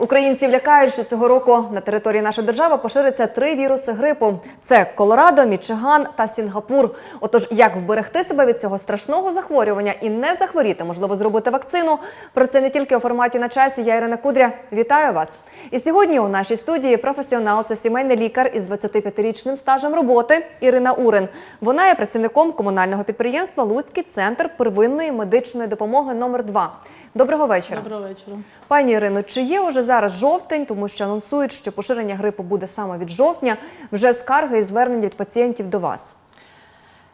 Українців лякають, що цього року на території нашої держави пошириться три віруси грипу: це Колорадо, Мічиган та Сінгапур. Отож, як вберегти себе від цього страшного захворювання і не захворіти, можливо, зробити вакцину. Про це не тільки у форматі на часі. Я Ірина Кудря. Вітаю вас. І сьогодні у нашій студії професіонал, це сімейний лікар із 25-річним стажем роботи Ірина Урин. Вона є працівником комунального підприємства Луцький центр первинної медичної допомоги номер 2 Доброго вечора. Доброго вечора. Пані Ірино, чи є уже зараз жовтень, тому що анонсують, що поширення грипу буде саме від жовтня, вже скарги і звернення від пацієнтів до вас?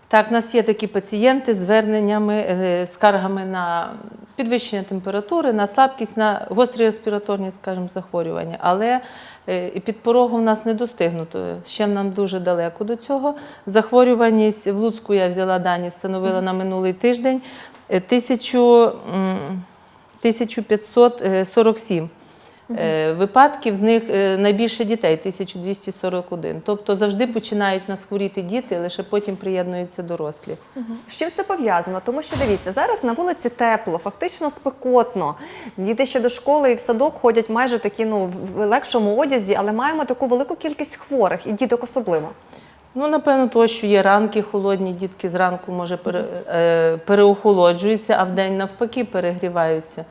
Так, у нас є такі пацієнти з зверненнями, е, скаргами на підвищення температури, на слабкість, на гострі респіраторні, скажімо, захворювання. Але е, під порогом у нас не достигнуто. Ще нам дуже далеко до цього. Захворюваність в Луцьку я взяла дані, становила на минулий тиждень е, тисячу, м, 1547. Е, Випадків з них е, найбільше дітей 1241. Тобто завжди починають нас хворіти діти, лише потім приєднуються дорослі. З чим це пов'язано? Тому що дивіться, зараз на вулиці тепло, фактично спекотно. Діти ще до школи і в садок ходять майже такі ну в легшому одязі, але маємо таку велику кількість хворих і діток особливо. Ну, напевно, то, що є ранки холодні, дітки зранку може пере, е, переохолоджуються, а вдень навпаки перегріваються.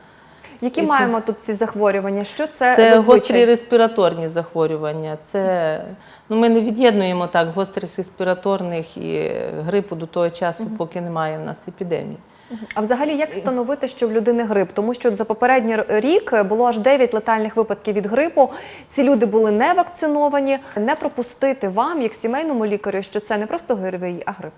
Які це- маємо тут ці захворювання? Що це, Це зазвичай? гострі респіраторні захворювання. Це ну, ми не від'єднуємо так гострих респіраторних і грипу до того часу, поки немає в нас епідемії. А взагалі, як встановити, що в людини грип? Тому що за попередній рік було аж 9 летальних випадків від грипу. Ці люди були не вакциновані. Не пропустити вам, як сімейному лікарю, що це не просто ГРВІ, а грип.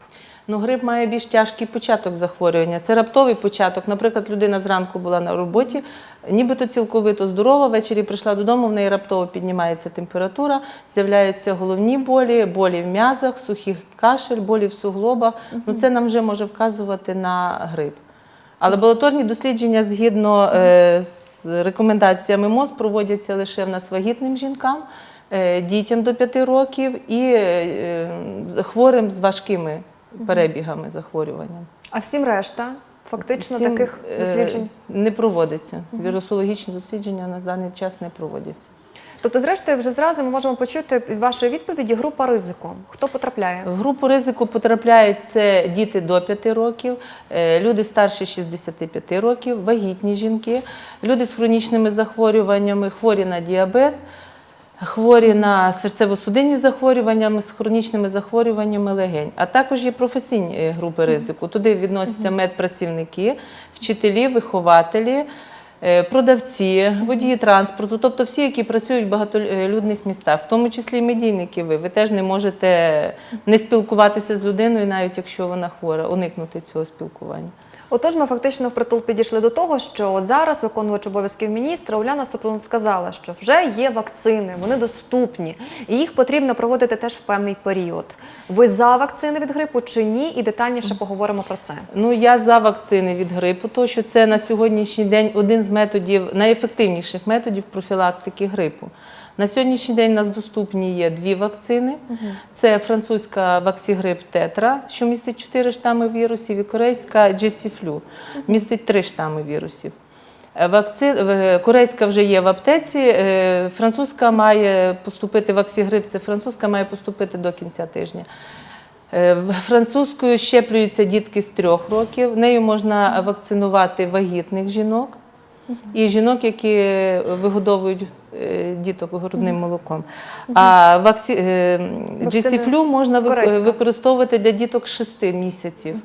Ну, грип має більш тяжкий початок захворювання. Це раптовий початок. Наприклад, людина зранку була на роботі, нібито цілковито здорова, ввечері прийшла додому, в неї раптово піднімається температура, з'являються головні болі, болі в м'язах, сухий кашель, болі в суглобах. Ну, це нам вже може вказувати на грип. А лабораторні дослідження згідно е, з рекомендаціями МОЗ проводяться лише в нас вагітним жінкам, е, дітям до 5 років і е, хворим з важкими перебігами захворювання. А всім решта, фактично, Всім, таких е, досліджень. не проводиться. Вірусологічні дослідження на даний час не проводяться. Тобто, зрештою, вже зразу ми можемо почути від вашої відповіді група ризику. Хто потрапляє? В групу ризику потрапляють це діти до 5 років, е, люди старші 65 років, вагітні жінки, люди з хронічними захворюваннями, хворі на діабет, хворі на серцево-судинні захворювання з хронічними захворюваннями легень. А також є професійні е, групи ризику. Туди відносяться медпрацівники, вчителі, вихователі. е, Продавці, водії транспорту, тобто всі, які працюють в багатолюдних містах, в тому числі і медійники. Ви ви теж не можете не спілкуватися з людиною, навіть якщо вона хвора, уникнути цього спілкування. Отож, ми фактично впритул підійшли до того, що от зараз виконувач обов'язків міністра Уляна Супрун сказала, що вже є вакцини, вони доступні, і їх потрібно проводити теж в певний період. Ви за вакцини від грипу чи ні? І детальніше поговоримо про це. Ну я за вакцини від грипу, тому що це на сьогоднішній день один з методів найефективніших методів профілактики грипу. На сьогоднішній день у нас доступні є дві вакцини. Це французька ваксігрип Тетра, що містить 4 штами вірусів, і корейська Джесіфлю, містить 3 штами вірусів. Е, Вакци... е, Корейська вже є в аптеці, е, французька має поступити ваксігрип, це французька має поступити до кінця тижня. Французькою щеплюються дітки з трьох років. Нею можна вакцинувати вагітних жінок і жінок, які вигодовують е, діток грудним молоком. А вакці... е, GC-флю можна використовувати для діток 6 місяців.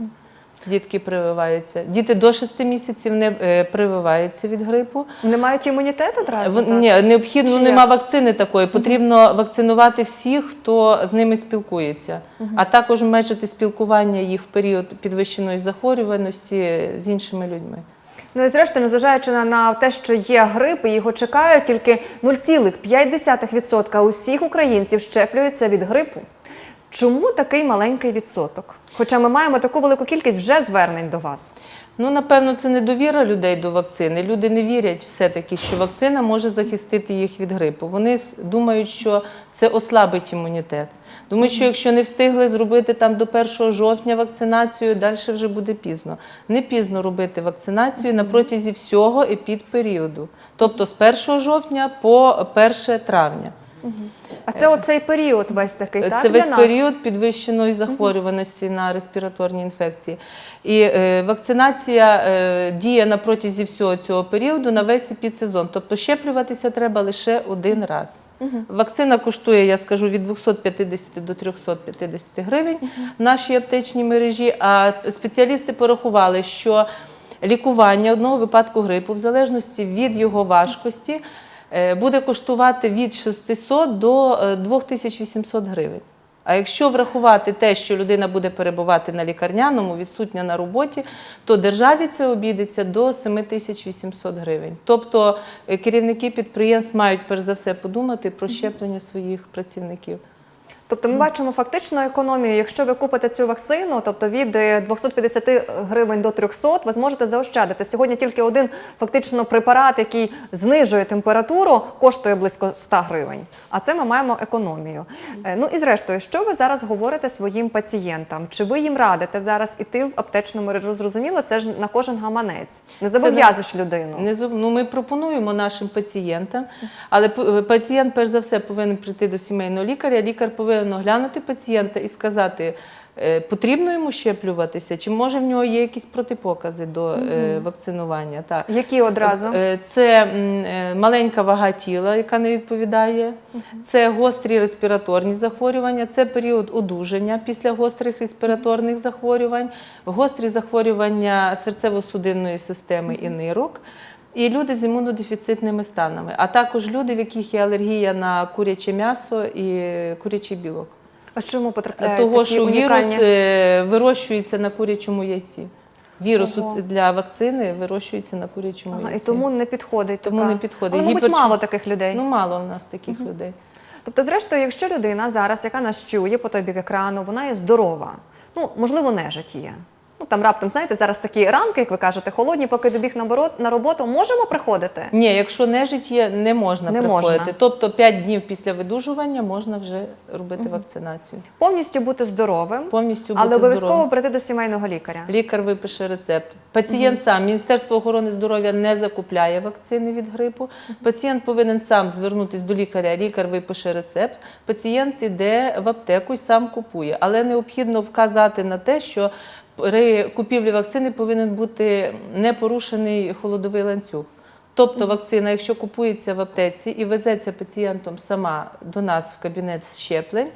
Дітки прививаються. Діти до 6 місяців не е, прививаються від грипу. Не мають імунітету одразу? Так? Ні, необхідно, Чи ну, нема вакцини такої. Потрібно вакцинувати всіх, хто з ними спілкується, а також обмежити спілкування їх в період підвищеної захворюваності з іншими людьми. Ну і зрештою, незважаючи на, на те, що є грип, і його чекають, тільки 0,5% усіх українців щеплюються від грипу. Чому такий маленький відсоток? Хоча ми маємо таку велику кількість вже звернень до вас. Ну, напевно, це недовіра людей до вакцини. Люди не вірять все-таки, що вакцина може захистити їх від грипу. Вони думають, що це ослабить імунітет. Думають, що якщо не встигли зробити там до 1 жовтня вакцинацію, далі вже буде пізно. Не пізно робити вакцинацію на протязі всього епідперіоду, тобто з 1 жовтня по 1 травня. А це оцей період весь такий, так? Це для весь нас? період підвищеної захворюваності на респіраторні інфекції. І е, вакцинація е, діє на протязі всього цього періоду на весь епідсезон. Тобто щеплюватися треба лише один раз. Вакцина коштує, я скажу, від 250 до 350 гривень в нашій аптечній мережі. А спеціалісти порахували, що лікування одного випадку грипу, в залежності від його важкості, е, буде коштувати від 600 до е, 2800 гривень. А якщо врахувати те, що людина буде перебувати на лікарняному, відсутня на роботі, то державі це обійдеться до 7800 гривень. Тобто е, керівники підприємств мають перш за все подумати про щеплення своїх працівників. Тобто ми бачимо фактичну економію. Якщо ви купите цю вакцину, тобто від е, 250 гривень до 300, ви зможете заощадити. Сьогодні тільки один фактично препарат, який знижує температуру, коштує близько 100 гривень. А це ми маємо економію. Е, Ну і зрештою, що ви зараз говорите своїм пацієнтам? Чи ви їм радите зараз іти в аптечну мережу? Зрозуміло, це ж на кожен гаманець. Не зобов'язуєш людину. Не ну, ми пропонуємо нашим пацієнтам, але пацієнт, перш за все, повинен прийти до сімейного лікаря. Лікар повинен оглянути пацієнта і сказати, е, потрібно йому щеплюватися, чи може в нього є якісь протипокази до е, вакцинування. Так. Які одразу? Е, Це маленька вага тіла, яка не відповідає, це гострі респіраторні захворювання, це період одужання після гострих респіраторних захворювань, гострі захворювання серцево-судинної системи і нирок. І люди з імунодефіцитними станами, а також люди, в яких є алергія на куряче м'ясо і курячий білок. А чому потрапляють Того, такі що унікальні? вірус е, вирощується на курячому яйці. Вірус Ого. для вакцини вирощується на курячому Ага, і тому не підходить. Тому така. не підходить. Але, мабуть, Гіперчу- мало таких людей. Ну, мало в нас таких людей. Тобто, зрештою, якщо людина зараз, яка нас чує по той бік екрану, вона є здорова, ну можливо, нежить є. Ну там раптом, знаєте, зараз такі ранки, як ви кажете, холодні, поки добіг на на роботу, можемо приходити. Ні, якщо нежить є, не можна Не приходити. можна. Тобто 5 днів після видужування можна вже робити вакцинацію. Повністю бути здоровим, Повністю але бути обов'язково здоровим. прийти до сімейного лікаря. Лікар випише рецепт. Пацієнт сам, Міністерство охорони здоров'я не закупляє вакцини від грипу. Пацієнт повинен сам звернутися до лікаря, лікар випише рецепт. Пацієнт іде в аптеку і сам купує. Але необхідно вказати на те, що при купівлі вакцини повинен бути не порушений холодовий ланцюг. Тобто вакцина, якщо купується в аптеці і везеться пацієнтом сама до нас в кабінет щеплень,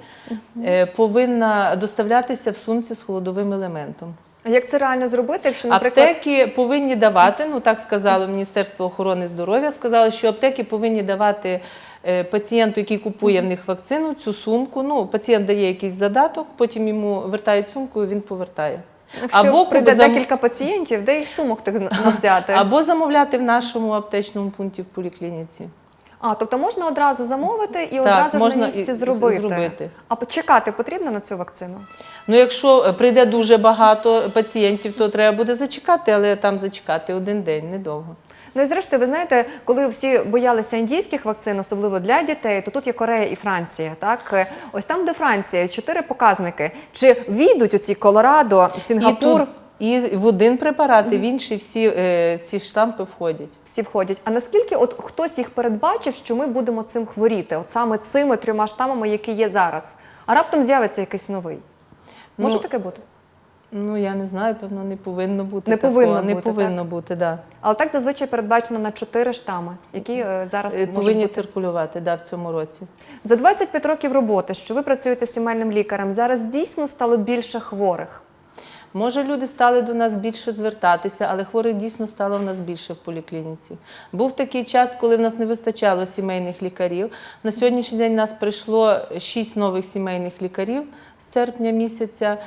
е, повинна доставлятися в сумці з холодовим елементом. А Як це реально зробити, якщо, наприклад, Аптеки повинні давати, ну так сказало Міністерство охорони здоров'я, сказали, що аптеки повинні давати е, пацієнту, який купує в них вакцину, цю сумку. Ну, пацієнт дає якийсь задаток, потім йому вертають сумку, і він повертає. Якщо або прийде зам- декілька пацієнтів, де їх сумок тих взяти? Або замовляти в нашому аптечному пункті в поліклініці. А, тобто можна одразу замовити і одразу ж можна на місці і- зробити. зробити. А чекати потрібно на цю вакцину? Ну, якщо е, прийде дуже багато пацієнтів, то треба буде зачекати, але там зачекати один день, недовго. Ну і зрештою, ви знаєте, коли всі боялися індійських вакцин, особливо для дітей, то тут є Корея і Франція. Так ось там, де Франція, чотири показники. Чи війдуть оці Колорадо, Сінгапур? І, тут, і в один препарат, і в інший всі е, ці штампи входять. Всі входять. А наскільки от хтось їх передбачив, що ми будемо цим хворіти? От саме цими трьома штамами, які є зараз. А раптом з'явиться якийсь новий. Може Ну, таке бути? Ну я не знаю, певно, не повинно бути. Не такого. повинно не бути, повинно бути, да. Але так зазвичай передбачено на чотири штами, які е, зараз Е, можуть Повинні бути. циркулювати да, в цьому році. За 25 років роботи, що ви працюєте сімейним лікарем, зараз дійсно стало більше хворих. Може, люди стали до нас більше звертатися, але хворих дійсно стало в нас більше в поліклініці. Був такий час, коли в нас не вистачало сімейних лікарів. На сьогоднішній день нас прийшло шість нових сімейних лікарів з серпня місяця.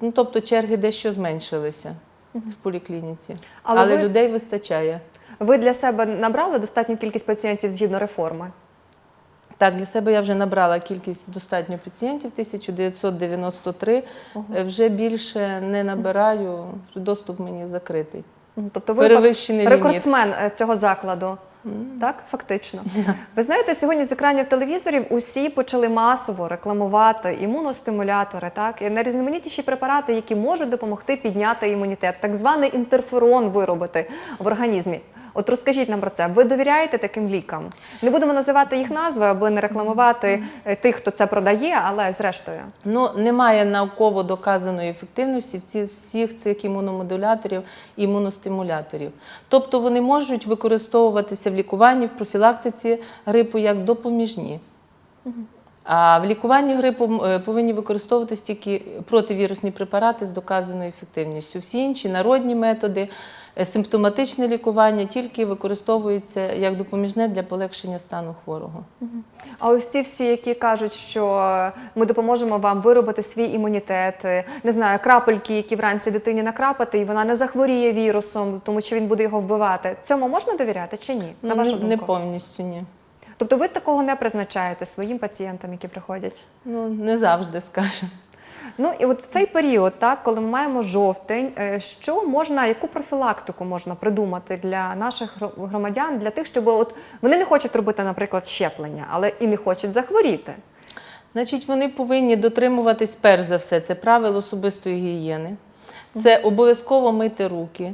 Ну, тобто черги дещо зменшилися в поліклініці. Але Але, ви- людей вистачає. Ви для себе набрали достатню кількість пацієнтів згідно реформи? Так, для себе я вже набрала кількість достатньо пацієнтів 1993. Е, Вже більше не набираю, доступ мені закритий. Тобто ви рекордсмен е, цього закладу. Так, фактично. Ви знаєте, сьогодні з екранів телевізорів усі почали масово рекламувати імуностимулятори, так і найрізноманітніші препарати, які можуть допомогти підняти імунітет, так званий інтерферон виробити в організмі. От розкажіть нам про це. Ви довіряєте таким лікам? Не будемо називати їх назви, аби не рекламувати е, тих, хто це продає, але зрештою. Ну, немає науково доказаної ефективності в всіх цих імуномодуляторів і імуностимуляторів. Тобто вони можуть використовуватися в лікуванні, в профілактиці грипу як допоміжні. А в лікуванні грипу е, повинні використовуватися тільки противірусні препарати з доказаною ефективністю. Всі інші народні методи, симптоматичне лікування тільки використовуються як допоміжне для полегшення стану хворого. А ось ці всі, які кажуть, що ми допоможемо вам виробити свій імунітет, е, не знаю, крапельки, які вранці дитині накрапати, і вона не захворіє вірусом, тому що він буде його вбивати. Цьому можна довіряти чи ні? На вашу не, думку? не повністю ні. Тобто ви такого не призначаєте своїм пацієнтам, які приходять? Ну, не завжди, скажімо. Ну і от в цей період, так, коли ми маємо жовтень, е, що можна, яку профілактику можна придумати для наших громадян, для тих, щоб от вони не хочуть робити, наприклад, щеплення, але і не хочуть захворіти. Значить, вони повинні дотримуватись перш за все, це правил особистої гігієни. Це обов'язково мити руки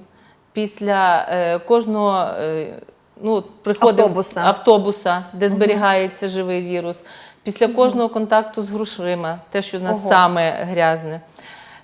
після е, кожного е, ну, Автобуса. автобуса, де зберігається живий вірус, після кожного контакту з грошима, те, що в нас Ого. саме грязне.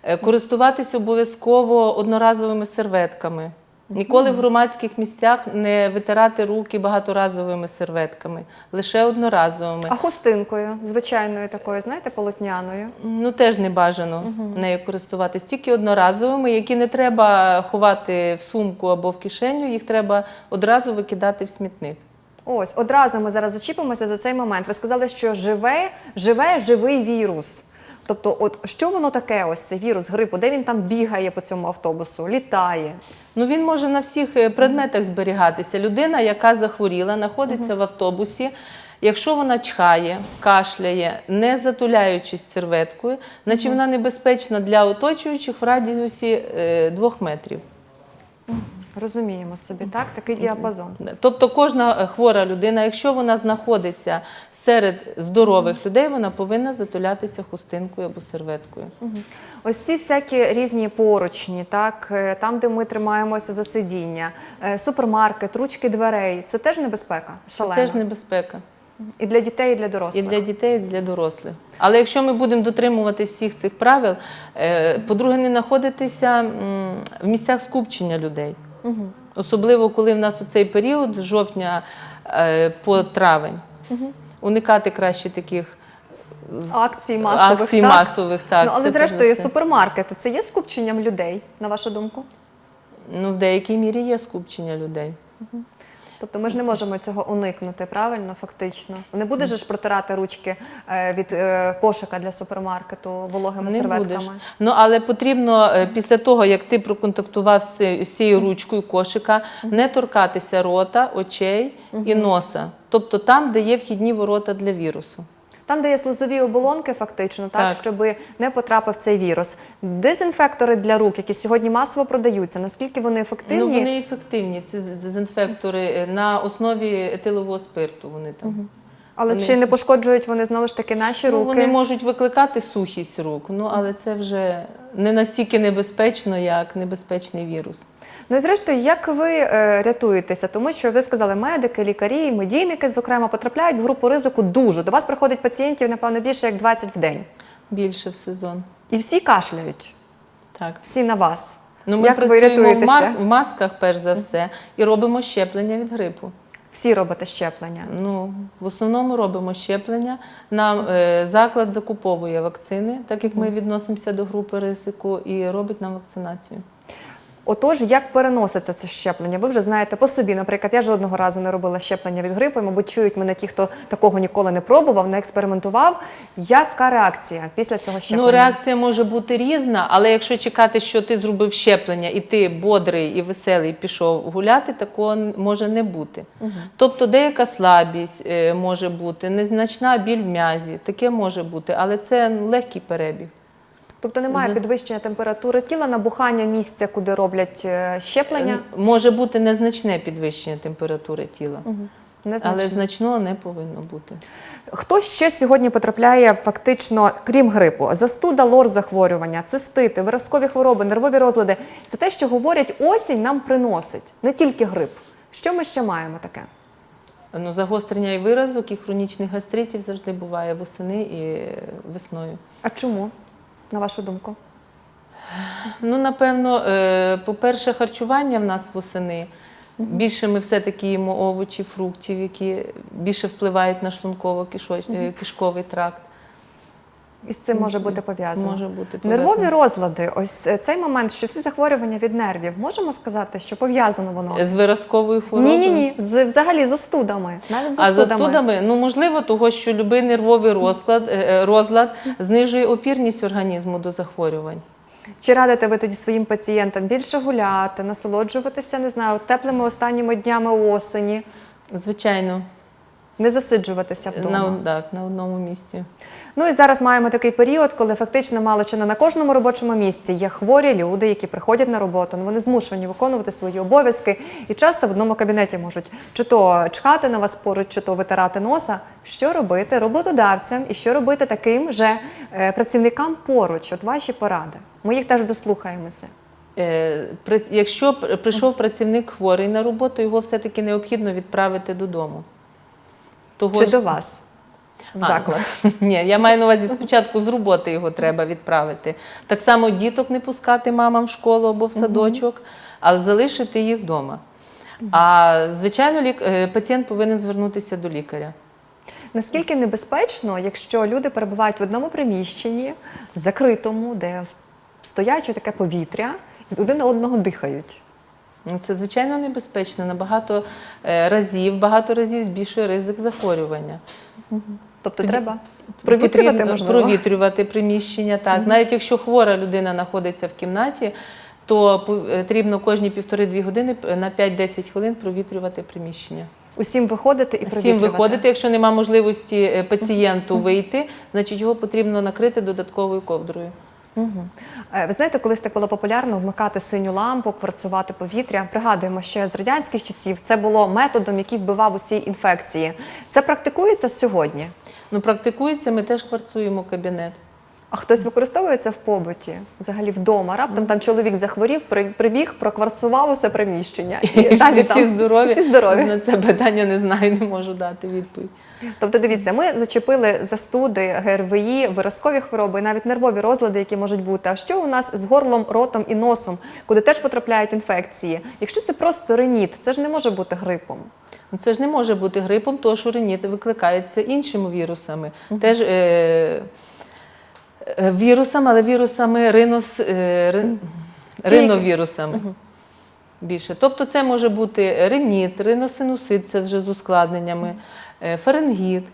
Е, Користуватись обов'язково одноразовими серветками. Ніколи в громадських місцях не витирати руки багаторазовими серветками, лише одноразовими. А хустинкою, звичайною такою, знаєте, полотняною. Ну теж не бажано нею користуватись. Тільки одноразовими, які не треба ховати в сумку або в кишеню, їх треба одразу викидати в смітник. Ось одразу ми зараз зачіпимося за цей момент. Ви сказали, що живе, живе живий вірус. Тобто, от що воно таке, ось цей вірус грипу, де він там бігає по цьому автобусу, літає. Ну він може на всіх е, предметах зберігатися. Людина, яка захворіла, знаходиться в автобусі. Якщо вона чхає, кашляє, не затуляючись серветкою, значить вона небезпечна для оточуючих в радіусі е, двох метрів. Розуміємо собі, так? Такий діапазон. Тобто кожна е, хвора людина, якщо вона знаходиться серед здорових людей, вона повинна затулятися хустинкою або серветкою. Ось ці всякі різні поручні, так, е, там, де ми тримаємося за сидіння, е, супермаркет, ручки дверей це теж небезпека. Це Шалена. теж небезпека. І для дітей, і для дорослих. І для дітей, і для дорослих. Але якщо ми будемо дотримуватись всіх цих правил, е, по-друге, не знаходитися в місцях скупчення людей. Особливо, коли в нас у цей період з жовтня е, по травень. Уникати краще таких Акцій масових. акцій так? масових. Так, ну, але зрештою, все. супермаркети це є скупченням людей, на вашу думку? Ну, в деякій мірі є скупчення людей. Тобто ми ж не можемо цього уникнути, правильно, фактично. Не будеш ж протирати ручки е, від е, кошика для супермаркету вологими Не серветками. будеш. Ну але потрібно е, після того, як ти проконтактував з цією ручкою кошика, не торкатися рота, очей і носа. Тобто там, де є вхідні ворота для вірусу. Там, де є слизові оболонки, фактично, так, Так. щоб не потрапив цей вірус. Дезінфектори для рук, які сьогодні масово продаються, наскільки вони ефективні? Ну вони ефективні. Ці дезінфектори на основі етилового спирту. Вони там. Але вони- чи не пошкоджують вони знову ж таки наші Ну, руки? вони можуть викликати сухість рук, ну але це вже не настільки небезпечно, як небезпечний вірус. Ну і зрештою, як ви е, рятуєтеся? Тому що ви сказали, медики, лікарі, медійники, зокрема, потрапляють в групу ризику дуже. До вас приходить пацієнтів, напевно, більше як 20 в день. Більше в сезон. І всі кашляють, Так. всі на вас. Ну, ми як ви працюємо в, мар- в масках, перш за все, і робимо щеплення від грипу. Всі робите щеплення. Ну, в основному робимо щеплення. Нам е, заклад закуповує вакцини, так як ми відносимося до групи ризику, і робить нам вакцинацію. Отож, як переноситься це щеплення? Ви вже знаєте по собі. Наприклад, я жодного разу не робила щеплення від грипу. і, Мабуть, чують мене ті, хто такого ніколи не пробував, не експериментував. Яка реакція після цього щеплення? Ну, реакція може бути різна, але якщо чекати, що ти зробив щеплення, і ти бодрий і веселий пішов гуляти, такого може не бути. Тобто деяка слабість е, може бути, незначна біль в м'язі, таке може бути, але це ну, легкий перебіг. Тобто немає З- підвищення температури тіла, набухання місця, куди роблять е, щеплення. Може бути незначне підвищення температури тіла, Незначне. але значного не повинно бути. Хто ще сьогодні потрапляє фактично, крім грипу? Застуда, лор захворювання, цистити, виразкові хвороби, нервові розлади. Це те, що говорять, осінь нам приносить, не тільки грип. Що ми ще маємо таке? Ну, загострення і виразок, і хронічних гастритів завжди буває восени і весною. А чому, на вашу думку? Ну, напевно, е, по-перше, харчування в нас восени. Більше ми все-таки їмо овочі, фруктів, які більше впливають на шлунково-кишковий тракт. І з цим може бути пов'язано. Може бути пов'язано. Нервові розлади, ось е, цей момент, що всі захворювання від нервів, можемо сказати, що пов'язано воно? З виразковою хворобою. Ні, ні, ні. З взагалі застудами. Навіть А застудами. застудами, ну можливо, того, що будь-який нервовий е, е, розлад знижує опірність організму до захворювань. Чи радите ви тоді своїм пацієнтам більше гуляти, насолоджуватися, не знаю, теплими останніми днями осені, Звичайно, не засиджуватися вдома? на, так, на одному місці. Ну і зараз маємо такий період, коли фактично мало чи не на кожному робочому місці є хворі люди, які приходять на роботу. Ну вони змушені виконувати свої обов'язки і часто в одному кабінеті можуть чи то чхати на вас поруч, чи то витирати носа. Що робити роботодавцям і що робити таким же е, працівникам поруч? От ваші поради. Ми їх теж дослухаємося. Е, Якщо прийшов працівник хворий на роботу, його все-таки необхідно відправити додому. Того Чи ж- до вас в А, заклад? Ні, я маю на увазі спочатку з роботи його треба відправити. Так само діток не пускати мамам в школу або в садочок, але залишити їх вдома. А звичайно, лік- е, пацієнт повинен звернутися до лікаря. Наскільки небезпечно, якщо люди перебувають в одному приміщенні, закритому, де стояче таке повітря, і один на одного дихають? Ну, Це звичайно небезпечно. Набагато е, разів, багато разів збільшує ризик захворювання. Тобто Тоді треба провітрювати, можливо? провітрювати приміщення. Так, навіть якщо хвора людина знаходиться в кімнаті, то потрібно кожні півтори-дві години на 5-10 хвилин провітрювати приміщення. Усім виходити і провітрювати. виходити, якщо немає можливості е, пацієнту вийти, значить його потрібно накрити додатковою ковдрою. Е, Ви знаєте, колись так було популярно вмикати синю лампу, кварцувати повітря. Пригадуємо, ще з радянських часів це було методом, який вбивав усі інфекції. Це практикується сьогодні. Ну, практикується, ми теж кварцуємо кабінет. А хтось використовує це в побуті, взагалі вдома. Раптом там чоловік захворів, прибіг, прокварцував усе приміщення. І всі, далі всі там- здорові. Всі здорові. На це питання не знаю, не можу дати відповідь. Тобто, дивіться, ми зачепили застуди, ГРВІ, виразкові хвороби, і навіть нервові розлади, які можуть бути. А що у нас з горлом, ротом і носом, куди теж потрапляють інфекції? Якщо це просто реніт, це ж не може бути грипом. Ну, Це ж не може бути грипом, тому що реніт викликається іншими вірусами. Теж е, е, вірусами, але вірусами ринос, е, рин, риновірусами. Більше. Тобто це може бути реніт, риносинусит, це вже з ускладненнями, е, фарингіт.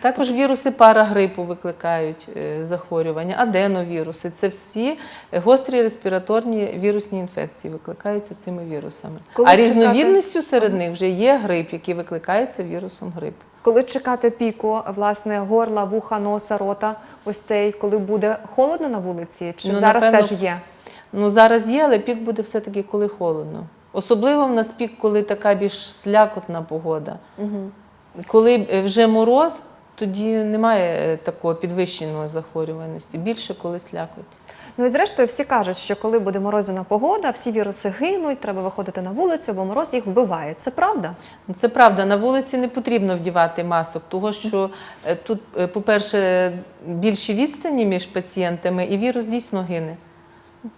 Також віруси парагрипу викликають е, захворювання, аденовіруси. Це всі гострі респіраторні вірусні інфекції викликаються цими вірусами. Коли а чекати? серед них вже є грип, який викликається вірусом грипу. Коли чекати піку, власне, горла, вуха, носа, рота, ось цей, коли буде холодно на вулиці, чи Ну, зараз напевно, теж є? Ну зараз є, але пік буде все-таки коли холодно. Особливо в нас пік, коли така більш слякотна погода. Коли е, вже мороз, тоді немає е, такого підвищеної захворюваності. Більше коли слякоть. Ну і зрештою всі кажуть, що коли буде морозяна погода, всі віруси гинуть, треба виходити на вулицю, бо мороз їх вбиває. Це правда? Ну, Це правда, на вулиці не потрібно вдівати масок, тому що е, тут, по-перше, більші відстані між пацієнтами, і вірус дійсно гине.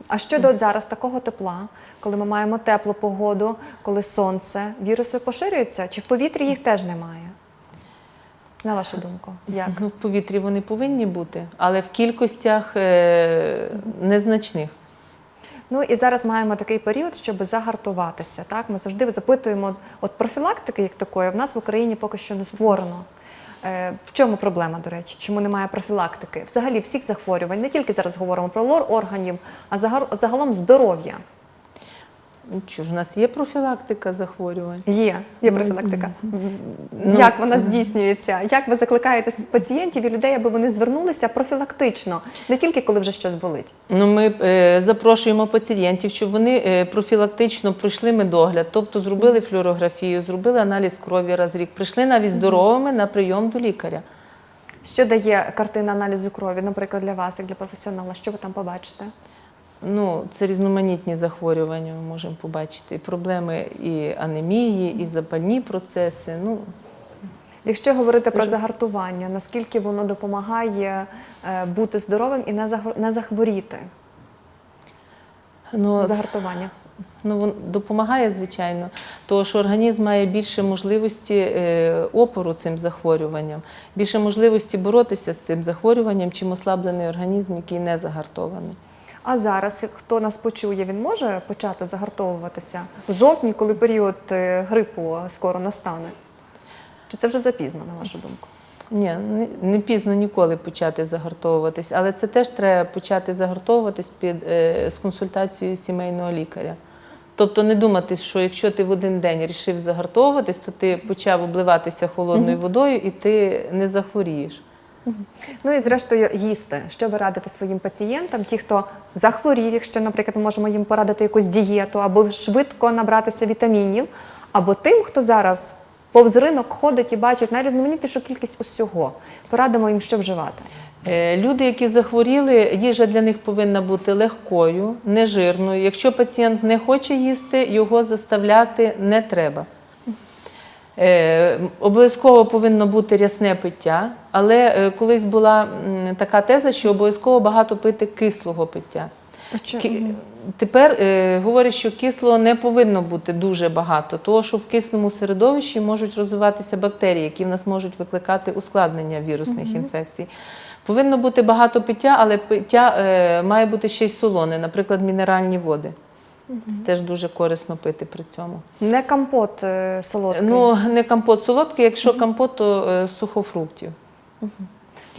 А щодо от зараз такого тепла, коли ми маємо теплу погоду, коли сонце, віруси поширюються, чи в повітрі їх теж немає? На вашу думку, як? Ну, в повітрі вони повинні бути, але в кількостях е, незначних. Ну і зараз маємо такий період, щоб загартуватися. Так, ми завжди запитуємо, от профілактики, як такої, в нас в Україні поки що не створено. Е, В чому проблема, до речі? Чому немає профілактики? Взагалі всіх захворювань, не тільки зараз говоримо про лор органів, а загалом здоров'я. Ну, Що ж, у нас є профілактика захворювань. Є, є профілактика. Як вона здійснюється? Як ви закликаєте пацієнтів і людей, аби вони звернулися профілактично, не тільки коли вже щось болить? Ну, ми е, запрошуємо пацієнтів, щоб вони е, профілактично пройшли медогляд, тобто зробили флюорографію, зробили аналіз крові раз в рік, прийшли навіть здоровими на прийом до лікаря. Що дає картина аналізу крові, наприклад, для вас, як для професіонала? Що ви там побачите? Ну, це різноманітні захворювання ми можемо побачити. І проблеми і анемії, і запальні процеси. Ну, Якщо говорити про загартування, наскільки воно допомагає е, бути здоровим і не захворіти? ну, Загартування. Ну, він допомагає, звичайно, тому що організм має більше можливості е, опору цим захворюванням, більше можливості боротися з цим захворюванням, чим ослаблений організм, який не загартований. А зараз, хто нас почує, він може почати загартовуватися в жовтні, коли період е, грипу скоро настане? Чи це вже запізно, на вашу думку? Ні, не, не пізно ніколи почати загартовуватись, але це теж треба почати загартовуватись під, е, з консультацією сімейного лікаря. Тобто не думати, що якщо ти в один день рішив загартовуватись, то ти почав обливатися холодною водою і ти не захворієш. Ну і зрештою їсти. Що ви радите своїм пацієнтам, ті, хто захворів, якщо, наприклад, ми можемо їм порадити якусь дієту, або швидко набратися вітамінів, або тим, хто зараз повз ринок ходить і бачить найрізноманітнішу кількість усього. Порадимо їм, що вживати. Е, Люди, які захворіли, їжа для них повинна бути легкою, нежирною. Якщо пацієнт не хоче їсти, його заставляти не треба. Е, Обов'язково повинно бути рясне пиття, але е, колись була така теза, що обов'язково багато пити кислого пиття. Ки- Тепер е, говорять, що кислого не повинно бути дуже багато, тому що в кисному середовищі можуть розвиватися бактерії, які в нас можуть викликати ускладнення вірусних інфекцій. Повинно бути багато пиття, але пиття е, має бути ще й солоне, наприклад, мінеральні води. Теж дуже корисно пити при цьому. Не компот е, солодкий, Ну, не компот солодкий, якщо компот, то е, сухофруктів.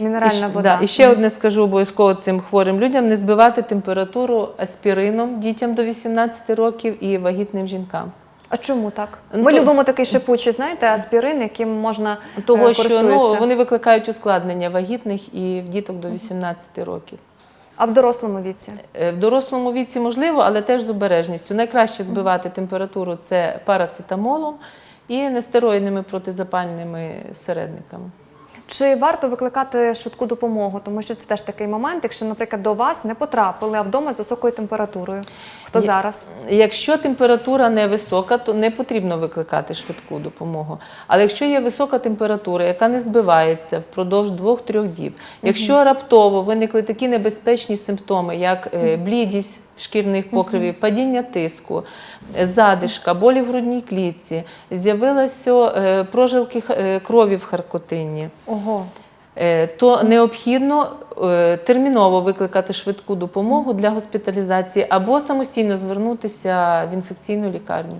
мінеральна і, щ- вода. Да, і ще одне скажу обов'язково цим хворим людям: не збивати температуру аспірином дітям до 18 років і вагітним жінкам. А чому так? Ну, Ми то- любимо такий шипучий, знаєте, аспірин, яким можна Того, е, що ну, вони викликають ускладнення вагітних і в діток до 18 років. А в дорослому віці? Е, В дорослому віці можливо, але теж з обережністю. Найкраще збивати температуру це парацетамолом і нестероїдними протизапальними середниками. Чи варто викликати швидку допомогу? Тому що це теж такий момент, якщо, наприклад, до вас не потрапили, а вдома з високою температурою. Хто зараз? Якщо температура не висока, то не потрібно викликати швидку допомогу. Але якщо є висока температура, яка не збивається впродовж 2-3 діб, якщо раптово виникли такі небезпечні симптоми, як е, блідість шкірних покривів, падіння тиску, задишка, болі в грудній клітці, з'явилися е, прожилки е, крові в харкотинні. Ого. Е, то необхідно терміново викликати швидку допомогу для госпіталізації або самостійно звернутися в інфекційну лікарню.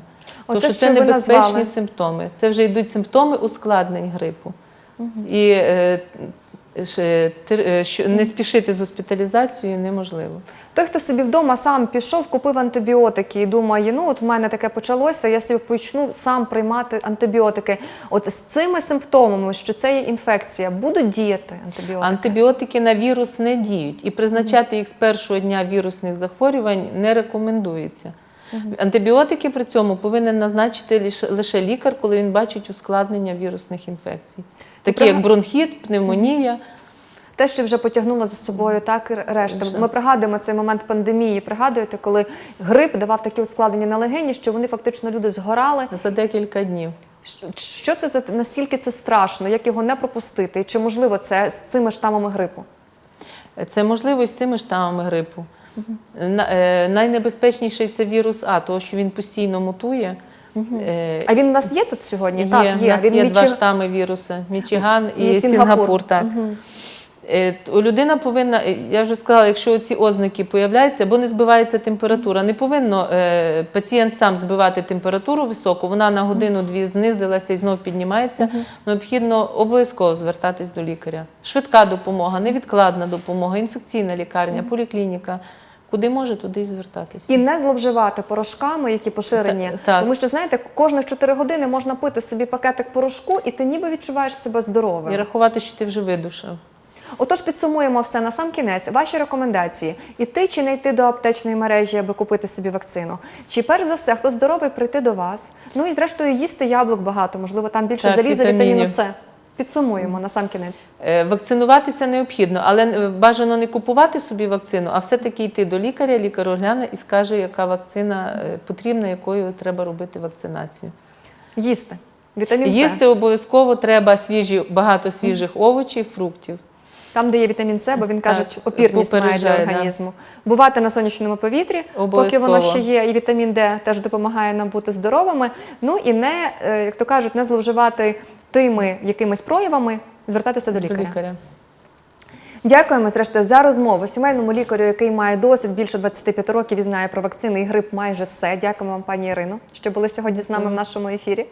Тому що це небезпечні назвали. симптоми. Це вже йдуть симптоми ускладнень грипу. І е, не спішити з госпіталізацією неможливо. Той, хто собі вдома сам пішов, купив антибіотики і думає, ну от в мене таке почалося, я собі почну сам приймати антибіотики. От з цими симптомами, що це є інфекція, будуть діяти антибіотики? Антибіотики на вірус не діють, і призначати їх з першого дня вірусних захворювань не рекомендується. Антибіотики при цьому повинен назначити лише лікар, коли він бачить ускладнення вірусних інфекцій, такі як бронхіт, пневмонія. Те, що вже потягнуло за собою так і решта. Ми пригадуємо цей момент пандемії. Пригадуєте, коли грип давав такі ускладнення на легені, що вони фактично люди згорали. За декілька днів. Що це за наскільки це страшно? Як його не пропустити? І чи можливо це з цими штамами грипу? Це можливо з цими штамами грипу. Е, Найнебезпечніший це вірус А, тому що він постійно мутує. Е, А він у нас є тут сьогодні? Є, так, У нас Він є Мічі- два штами віруса: Мічиган і, І Сінгапур. Сінгапур. так. Е, Людина повинна, е, я вже сказала, якщо ці ознаки появляються, або не збивається температура, не повинно е, пацієнт сам збивати температуру високу, вона на годину-дві знизилася і знов піднімається. Необхідно обов'язково звертатись до лікаря. Швидка допомога, невідкладна допомога, інфекційна лікарня, поліклініка Куди може, туди й звертатися. І не зловживати порошками, які поширені. Так. Тому що, знаєте, кожних 4 години можна пити собі пакетик порошку, і ти ніби відчуваєш себе здоровим. І рахувати, що ти вже видушав. Отож, підсумуємо все на сам кінець. Ваші рекомендації: іти чи не йти до аптечної мережі, аби купити собі вакцину. Чи перш за все, хто здоровий, прийти до вас. Ну і зрештою їсти яблук багато, можливо, там більше Так, заліза, вітаміну С. Підсумуємо на сам кінець. Е, Вакцинуватися необхідно, але е, бажано не купувати собі вакцину, а все-таки йти до лікаря, лікар огляне і скаже, яка вакцина е, потрібна, якою треба робити вакцинацію. Їсти. Вітамін С. Їсти обов'язково треба свіжі, багато свіжих овочів, фруктів. Там, де є вітамін С, бо він кажуть, опірність має для попереджає, да. організму. Бувати на сонячному повітрі, поки воно ще є, і вітамін Д теж допомагає нам бути здоровими. Ну і не, як то кажуть, не зловживати тими якимись проявами, звертатися до До лікаря. лікаря. Дякуємо зрештою за розмову сімейному лікарю, який має досвід більше 25 років і знає про вакцини і грип майже все. Дякуємо вам, пані Ірино, що були сьогодні з нами в нашому ефірі.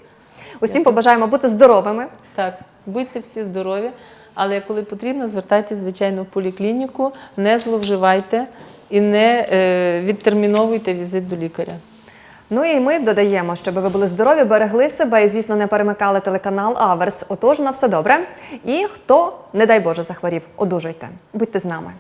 Усім побажаємо бути здоровими. Так, будьте всі здорові, але коли потрібно, звертайтеся, звичайно, в поліклініку, не зловживайте і не е, відтерміновуйте візит до лікаря. Ну і ми додаємо, щоб ви були здорові, берегли себе і, звісно, не перемикали телеканал Аверс. Отож, на все добре. І хто, не дай Боже, захворів, одужуйте. Будьте з нами.